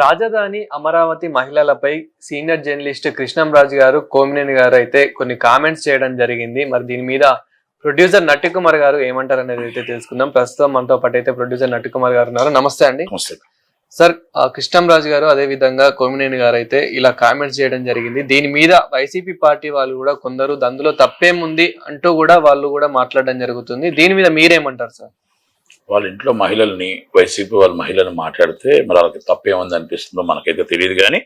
రాజధాని అమరావతి మహిళలపై senior journalist Krishnamraju గారు కోమినేని గారు అయితే కొన్ని కామెంట్స్ చేయడం జరిగింది. మరి దీని మీద ప్రొడ్యూసర్ నట్టికుమార్ గారు ఏమంటారు అనేది అయితే తెలుసుకుందాం. ప్రస్తుతం మనతో పాటు అయితే ప్రొడ్యూసర్ నట్టికుమార్ గారు ఉన్నారు. నమస్తే అండి. సార్ కృష్ణంరాజు గారు అదే విధంగా కోమినేని గారు అయితే ఇలా కామెంట్స్ చేయడం జరిగింది. దీని మీద వైసీపీ పార్టీ వాళ్ళు కూడా కొందరు అందులో తప్పేముంది అంటూ కూడా వాళ్ళు కూడా మాట్లాడడం జరుగుతుంది. దీని మీద మీరేమంటారు సార్? వాళ్ళ ఇంట్లో మహిళల్ని వైసీపీ వాళ్ళ మహిళలను మాట్లాడితే మరి వాళ్ళకి తప్పేముంది అనిపిస్తుందో మనకైతే తెలియదు కానీ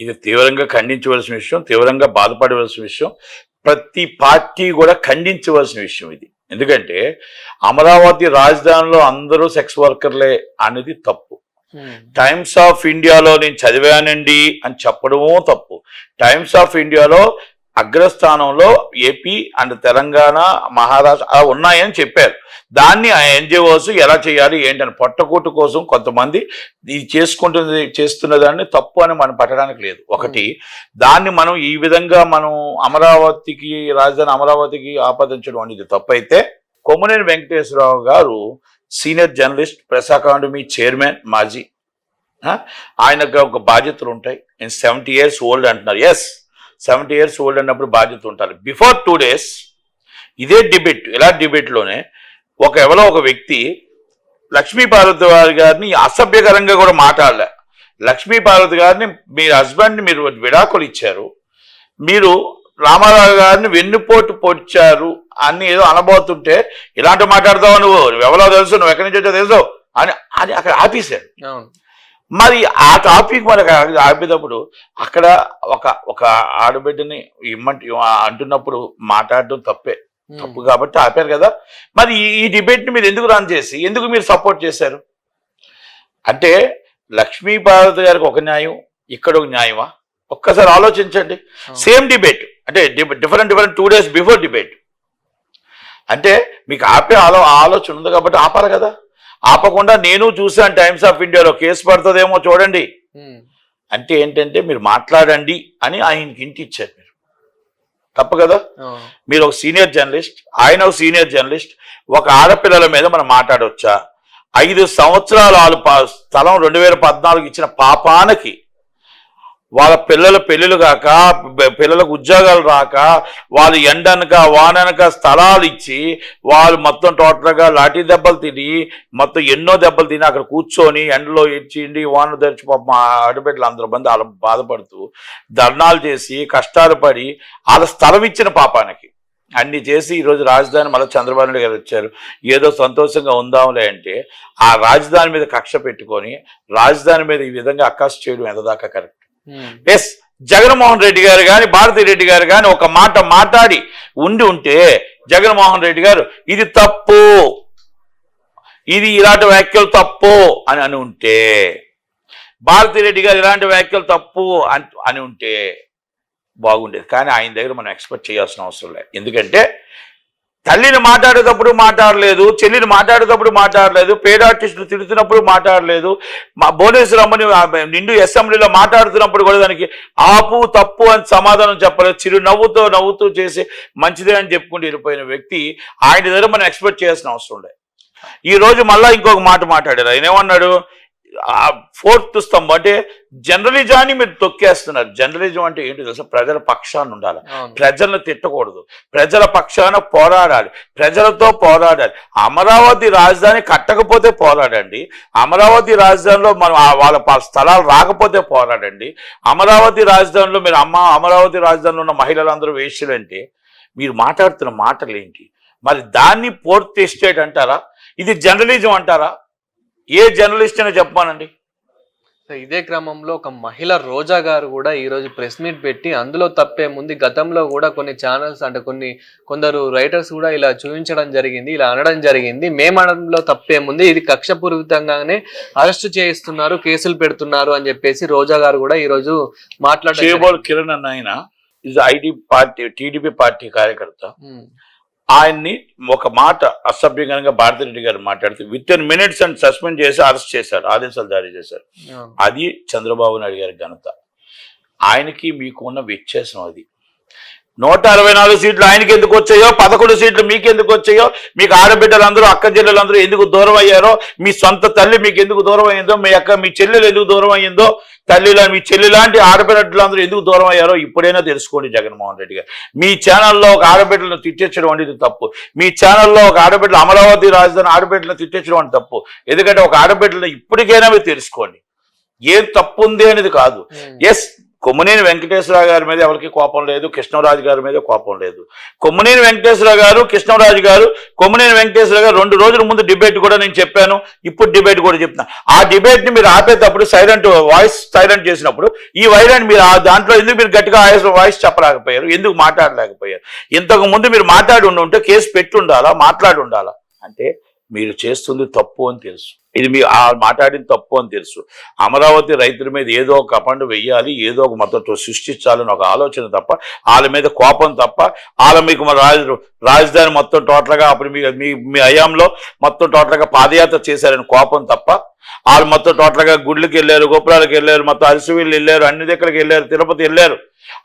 ఇది తీవ్రంగా ఖండించవలసిన విషయం తీవ్రంగా బాధపడవలసిన విషయం. ప్రతి పార్టీ కూడా ఖండించవలసిన విషయం ఇది. ఎందుకంటే అమరావతి రాజధానిలో అందరూ సెక్స్ వర్కర్లే అనేది తప్పు. టైమ్స్ ఆఫ్ ఇండియాలో నేను చదివానండి అని చెప్పడమూ తప్పు. టైమ్స్ ఆఫ్ ఇండియాలో అగ్రస్థానంలో ఏపీ అండ్ తెలంగాణ మహారాష్ట్ర అలా ఉన్నాయని చెప్పారు. దాన్ని ఆ ఎన్జిఓస్ ఎలా చేయాలి ఏంటని పొట్టకూటు కోసం కొంతమంది ఇది చేసుకుంటుంది చేస్తున్న దాన్ని తప్పు అని మనం పట్టడానికి లేదు. ఒకటి దాన్ని మనం ఈ విధంగా మనం అమరావతికి రాజధాని అమరావతికి ఆపాదించడం అనేది తప్పు అయితే Kommineni Venkateswararao garu senior journalist press academy chairman మాజీ ఆయనకు ఒక బాధ్యతలు ఉంటాయి. నేను సెవెంటీ ఇయర్స్ ఓల్డ్ అంటున్నారు. ఎస్ సెవెంటీ ఇయర్స్ ఓల్డ్ అన్నప్పుడు బాధ్యత ఉంటారు. బిఫోర్ టూ డేస్ ఇదే డిబేట్ ఇలా డిబేట్లోనే ఒక ఎవరో ఒక వ్యక్తి లక్ష్మీ పార్వతి వారి గారిని అసభ్యకరంగా కూడా మాట్లాడలే. లక్ష్మీ పార్వతి గారిని మీ హస్బెండ్ని మీరు విడాకులు ఇచ్చారు. మీరు రామారావు గారిని వెన్నుపోటు పొడిచారు అని ఏదో అనబోతుంటే ఇలాంటి మాట్లాడతావు నువ్వు? నువ్వు ఎవరో తెలుసు నువ్వు ఎక్కడి నుంచి వచ్చో తెలుసు అని అని అక్కడ ఆపేశారు. మరి ఆ టాపిక్ మనకు ఆపేటప్పుడు అక్కడ ఒక ఒక ఆడబిడ్డని ఇమ్మంటి అంటున్నప్పుడు మాట్లాడడం తప్పే. తప్పు కాబట్టి ఆపారు కదా. మరి ఈ- ఈ డిబేట్ని మీరు ఎందుకు రన్ చేసి ఎందుకు మీరు సపోర్ట్ చేశారు? అంటే లక్ష్మీ పార్వతి గారికి ఒక న్యాయం ఇక్కడ ఒక న్యాయమా? ఒక్కసారి ఆలోచించండి. Same debate. అంటే different different two days before debate. అంటే మీకు ఆపే ఆలో ఆలోచన ఉంది కాబట్టి ఆపాలి కదా. ఆపకుండా నేను చూసాను టైమ్స్ ఆఫ్ ఇండియాలో కేసు పడుతుందేమో చూడండి. అంటే ఏంటంటే మీరు మాట్లాడండి అని ఆయనకి ఇంటి ఇచ్చారు మీరు తప్పు కదా. మీరు ఒక సీనియర్ జర్నలిస్ట్ ఆయన ఒక సీనియర్ జర్నలిస్ట్ ఒక ఆడపిల్లల మీద మనం మాట్లాడవచ్చా ఐదు సంవత్సరాలు వాళ్ళు పా- స్థలం రెండు వేల పద్నాలుగు ఇచ్చిన పాపానికి వాళ్ళ పిల్లల పెళ్ళిళ్ళు కాక పిల్లలకు ఉద్యోగాలు రాక వాళ్ళు ఎండనక వాననక స్థలాలు ఇచ్చి వాళ్ళు మొత్తం టోటల్గా లాఠీ దెబ్బలు తిని మొత్తం ఎన్నో దెబ్బలు తిని అక్కడ కూర్చొని ఎండలో ఇచ్చిండి వాన తెరిచి పాప మా ఆడబిడ్డలు అందరూ మంది వాళ్ళ బాధపడుతూ ధర్నాలు చేసి కష్టాలు పడి వాళ్ళ స్థలం ఇచ్చిన పాపానికి. అన్ని చేసి ఈరోజు రాజధాని మళ్ళీ చంద్రబాబు నాయుడు గారు వచ్చారు. ఏదో సంతోషంగా ఉందాంలే అంటే ఆ రాజధాని మీద కక్ష పెట్టుకొని రాజధాని మీద ఈ విధంగా అక్కాసు చేయడం ఎంత దాకా కరెక్ట్? ఎస్ జగన్మోహన్ రెడ్డి గారు కానీ భారతీ రెడ్డి గారు కానీ ఒక మాట మాట్లాడి ఉండి ఉంటే జగన్మోహన్ రెడ్డి గారు ఇది తప్పు. ఇది ఇలాంటి వ్యాఖ్యలు తప్పు అని అని ఉంటే భారతీ రెడ్డి గారు ఇలాంటి వ్యాఖ్యలు తప్పు అని ఉంటే బాగుండేది. కానీ ఆయన దగ్గర మనం ఎక్స్పెక్ట్ చేయాల్సిన అవసరం లేదు. ఎందుకంటే తల్లిని మాట్లాడేటప్పుడు మాట్లాడలేదు చెల్లిని మాట్లాడేటప్పుడు మాట్లాడలేదు పేద ఆర్టిస్టులు తిడుతున్నప్పుడు మాట్లాడలేదు మా భువనేశ్వరమ్మని నిండు అసెంబ్లీలో మాట్లాడుతున్నప్పుడు కూడా దానికి ఆపు తప్పు అని సమాధానం చెప్పలేదు. చిరునవ్వుతో నవ్వుతూ చేసి మంచిదే అని చెప్పుకుంటూ వెళ్ళిపోయిన వ్యక్తి ఆయన దగ్గర మనం ఎక్స్పెక్ట్ చేయాల్సిన అవసరం లేదు. ఈ రోజు మళ్ళా ఇంకొక మాట మాట్లాడారు ఆయన ఏమన్నాడు? ఆ ఫోర్త్ స్తంభం అంటే జర్నలిజాన్ని మీరు తొక్కేస్తున్నారు. జర్నలిజం అంటే ఏంటి తెలుసా? ప్రజల పక్షాన్ని ఉండాలి. ప్రజలను తిట్టకూడదు. ప్రజల పక్షాన పోరాడాలి. ప్రజలతో పోరాడాలి. అమరావతి రాజధాని కట్టకపోతే పోరాడండి. అమరావతి రాజధానిలో మనం వాళ్ళ స్థలాలు రాకపోతే పోరాడండి. అమరావతి రాజధానిలో మీరు అమ్మ అమరావతి రాజధానిలో ఉన్న మహిళలందరూ వేష్యులంటే మీరు మాట్లాడుతున్న మాటలు ఏంటి మరి దాన్ని పోర్ట్ ఎస్టేట్ అంటారా? ఇది జర్నలిజం అంటారా? ఏ జర్నలిస్ట్ అయినా చెప్పానండి సో ఇదే క్రమంలో ఒక మహిళ రోజా గారు కూడా ఈ రోజు ప్రెస్ మీట్ పెట్టి అందులో తప్పే ముందు గతంలో కూడా కొన్ని ఛానల్స్ అంటే కొన్ని కొందరు రైటర్స్ కూడా ఇలా చూపించడం జరిగింది ఇలా అనడం జరిగింది. మేము అనడంలో తప్పే ముందు ఇది కక్షపూరితంగానే అరెస్ట్ చేయిస్తున్నారు కేసులు పెడుతున్నారు అని చెప్పేసి రోజా గారు కూడా ఈ రోజు మాట్లాడడం చేబోల్ కిరణ్ అన్న ఆయన ఇది ఐడి పార్టీ టీడీపీ పార్టీ కార్యకర్త. ఆయన్ని ఒక మాట అసభ్యంగా భారతిరెడ్డి గారు మాట్లాడుతూ with in minutes and suspend చేసి అరెస్ట్ చేశారు ఆదేశాలు జారీ చేశారు. అది చంద్రబాబు నాయుడు గారి ఘనత. ఆయనకి మీకు ఉన్న వ్యత్యాసం అది. నూట అరవై నాలుగు సీట్లు ఆయనకి ఎందుకు వచ్చాయో పదకొండు సీట్లు మీకు ఎందుకు వచ్చాయో మీకు ఆడబిడ్డలందరూ అక్క చెల్లెలందరూ ఎందుకు దూరం అయ్యారో మీ సొంత తల్లి మీకు ఎందుకు దూరం అయ్యిందో మీ అక్క మీ చెల్లెలు ఎందుకు దూరం అయ్యిందో తల్లిలా మీ చెల్లి లాంటి ఆడబిడ్డలందరూ ఎందుకు దూరం అయ్యారో ఇప్పుడైనా తెలుసుకోండి జగన్మోహన్ రెడ్డి గారు. మీ ఛానల్లో ఒక ఆడబిడ్డలను తిట్టించడం అనేది తప్పు. మీ ఛానల్లో ఒక ఆడబిడ్డ అమరావతి రాజధాని ఆడబిడ్డలను తిట్టించడం అనేది తప్పు. ఎందుకంటే ఒక ఆడబిడ్డలను ఇప్పటికైనా మీరు తెలుసుకోండి. ఏం తప్పు ఉంది అనేది కాదు. ఎస్ కొమ్మనేని వెంకటేశ్వరరావు గారి మీద ఎవరికి కోపం లేదు కృష్ణరాజు గారి మీద కోపం లేదు. కొమ్మనేని వెంకటేశ్వరరావు గారు కృష్ణరాజు గారు కొమ్మనేని వెంకటేశ్వర గారు రెండు రోజుల ముందు డిబేట్ కూడా నేను చెప్పాను ఇప్పుడు డిబేట్ కూడా చెప్తున్నా. ఆ డిబేట్ని మీరు ఆపేటప్పుడు సైలెంట్ వాయిస్ సైలెంట్ చేసినప్పుడు ఈ వైరాన్ని మీరు ఆ దాంట్లో ఎందుకు మీరు గట్టిగా వాయిస్ వాయిస్ చెప్పలేకపోయారు ఎందుకు మాట్లాడలేకపోయారు? ఇంతకు ముందు మీరు మాట్లాడి ఉండుంటే ఉంటే కేసు పెట్టి ఉండాలా మాట్లాడి ఉండాలా? అంటే మీరు చేస్తుంది తప్పు అని తెలుసు. ఇది మీ ఆ మాట్లాడింది తప్పు అని తెలుసు. అమరావతి రైతుల మీద ఏదో ఒక అపండు వెయ్యాలి ఏదో ఒక మద్దతు సృష్టించాలని ఒక ఆలోచన తప్ప వాళ్ళ మీద కోపం తప్ప వాళ్ళ మీకు మన రాజ రాజధాని మొత్తం టోటల్గా అప్పుడు మీ మీ మీ హయాంలో మొత్తం టోటల్గా పాదయాత్ర చేశారని కోపం తప్ప వాళ్ళు మొత్తం టోటల్గా గుడ్లకి వెళ్ళారు గోపురాలకు వెళ్ళారు మొత్తం అరిసివీళ్ళు వెళ్ళారు అన్ని దగ్గరికి వెళ్ళారు తిరుపతి వెళ్ళారు.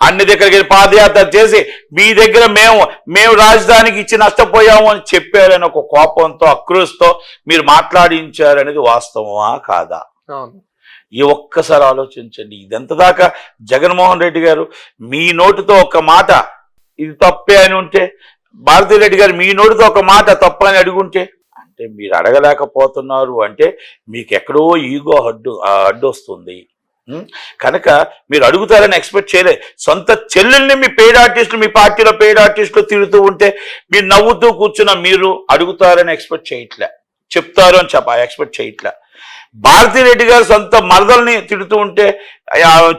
అన్ని దగ్గరికి వెళ్ళి పాదయాత్ర చేసి మీ దగ్గర మేము మేము రాజధానికి ఇచ్చి నష్టపోయాము అని చెప్పారని ఒక కోపంతో అక్రోస్తో మీరు మాట్లాడించారనేది వాస్తవమా కాదా? ఈ ఒక్కసారి ఆలోచించండి. ఇదెంత దాకా జగన్మోహన్ రెడ్డి గారు మీ నోటితో ఒక మాట ఇది తప్పే అని ఉంటే భారతీ రెడ్డి గారు మీ నోటితో ఒక మాట తప్పు అని అడుగుంటే అంటే మీరు అడగలేకపోతున్నారు అంటే మీకు ఎక్కడో ఈగో అడ్డు అడ్డు వస్తుంది కనుక మీరు అడుగుతారని ఎక్స్పెక్ట్ చేయలేదు సొంత చెల్లెల్ని మీ పేడ్ ఆర్టిస్టులు మీ పార్టీలో పేడ్ ఆర్టిస్టులు తిరుగుతూ ఉంటే మీరు నవ్వుతూ కూర్చున్న మీరు అడుగుతారని ఎక్స్పెక్ట్ చేయట్లే. చెప్తారు అని చెప్ప ఎక్స్పెక్ట్ చేయట్లే. భారతీ రెడ్డి గారు సొంత మరదల్ని తిడుతూ ఉంటే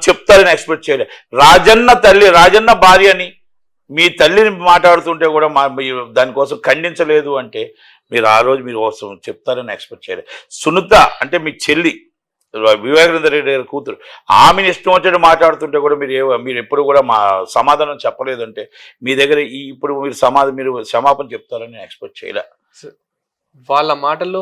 చెప్తారని ఎక్స్పెక్ట్ చేయలేదు రాజన్న తల్లి రాజన్న భార్యని మీ తల్లిని మాట్లాడుతుంటే కూడా మా దానికోసం ఖండించలేదు అంటే మీరు ఆ రోజు మీరు కోసం చెప్తారని ఎక్స్పెక్ట్ చేయలేదు. సునీత అంటే మీ చెల్లి వివేకానంద రెడ్డి గారి కూతురు ఆమెను ఇష్టం వచ్చేటట్టు మాట్లాడుతుంటే కూడా మీరు ఏ- మీరు ఎప్పుడు కూడా మా సమాధానం చెప్పలేదంటే మీ దగ్గర ఈ ఇప్పుడు మీరు సమాధానం మీరు క్షమాపణ చెప్తారని ఎక్స్పెక్ట్ చేయలే. వాళ్ళ మాటలు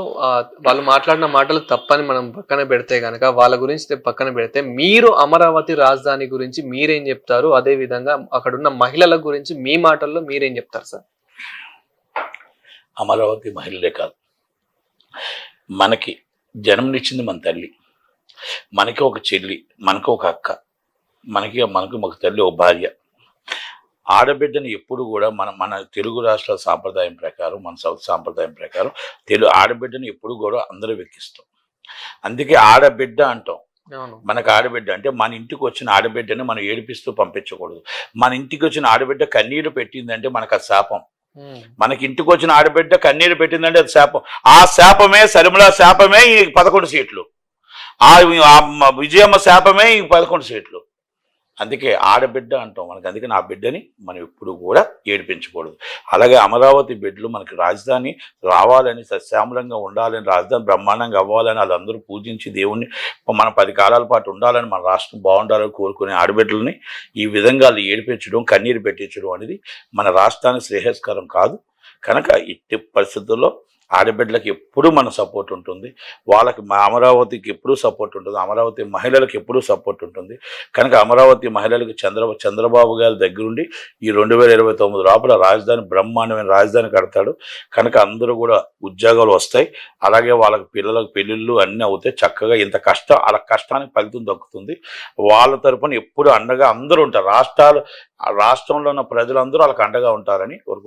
వాళ్ళు మాట్లాడిన మాటలు తప్పని మనం పక్కన పెడితే కనుక వాళ్ళ గురించి పక్కన పెడితే మీరు అమరావతి రాజధాని గురించి మీరేం చెప్తారు? అదే విధంగా అక్కడ ఉన్న మహిళల గురించి మీ మాటల్లో మీరేం చెప్తారు సార్? అమరావతి మహిళలే కాదు. మనకి జన్మనిచ్చింది మన తల్లి. మనకి ఒక చెల్లి మనకి ఒక అక్క మనకి మనకి ఒక తల్లి ఒక భార్య. ఆడబిడ్డని ఎప్పుడు కూడా మన మన తెలుగు రాష్ట్రాల సాంప్రదాయం ప్రకారం మన సౌత్ సాంప్రదాయం ప్రకారం తెలుగు ఆడబిడ్డని ఎప్పుడు కూడా అందరూ వెక్కిస్తాం. అందుకే ఆడబిడ్డ అంటాం. మనకు ఆడబిడ్డ అంటే మన ఇంటికి వచ్చిన ఆడబిడ్డని మనం ఏడిపిస్తూ పంపించకూడదు. మన ఇంటికి వచ్చిన ఆడబిడ్డ కన్నీరు పెట్టిందంటే మనకు ఆ శాపం. మనకి ఇంటికి వచ్చిన ఆడబిడ్డ కన్నీరు పెట్టిందంటే అది శాపం. ఆ శాపమే సరిమల శాపమే ఈ పదకొండు సీట్లు. ఆ విజయమ్మ శాపమే ఈ పదకొండు సీట్లు. అందుకే ఆడబిడ్డ అంటాం. మనకి అందుకే నా బిడ్డని మనం ఎప్పుడు కూడా ఏడిపించకూడదు. అలాగే అమరావతి బిడ్డలు మనకి రాజధాని రావాలని సశ్యామలంగా ఉండాలని రాజధాని బ్రహ్మాండంగా అవ్వాలని వాళ్ళందరూ పూజించి దేవుణ్ణి మన పది కాలాల పాటు ఉండాలని మన రాష్ట్రం బాగుండాలని కోరుకునే ఆడబిడ్డలని ఈ విధంగా వాళ్ళు ఏడిపించడం కన్నీరు పెట్టించడం అనేది మన రాష్ట్రానికి శ్రేయస్కరం కాదు. కనుక ఇట్టి పరిస్థితుల్లో ఆడబిడ్డలకు ఎప్పుడూ మన సపోర్ట్ ఉంటుంది. వాళ్ళకి మా అమరావతికి ఎప్పుడూ సపోర్ట్ ఉంటుంది. అమరావతి మహిళలకు ఎప్పుడూ సపోర్ట్ ఉంటుంది. కనుక అమరావతి మహిళలకు చంద్ర చంద్రబాబు గారి దగ్గరుండి ఈ రెండు వేల ఇరవై తొమ్మిది లోపల రాజధాని బ్రహ్మాండమైన రాజధాని కడతాడు. కనుక అందరూ కూడా ఉద్యోగాలు వస్తాయి. అలాగే వాళ్ళకి పిల్లలకు పెళ్ళిళ్ళు అన్నీ అవుతాయి. చక్కగా ఇంత కష్టం వాళ్ళ కష్టానికి ఫలితం దక్కుతుంది. వాళ్ళ తరపున ఎప్పుడు అండగా అందరూ ఉంటారు. రాష్ట్రాలు ఆ రాష్ట్రంలో ఉన్న ప్రజలందరూ వాళ్ళకి అండగా ఉంటారని కోరుకుంటున్నారు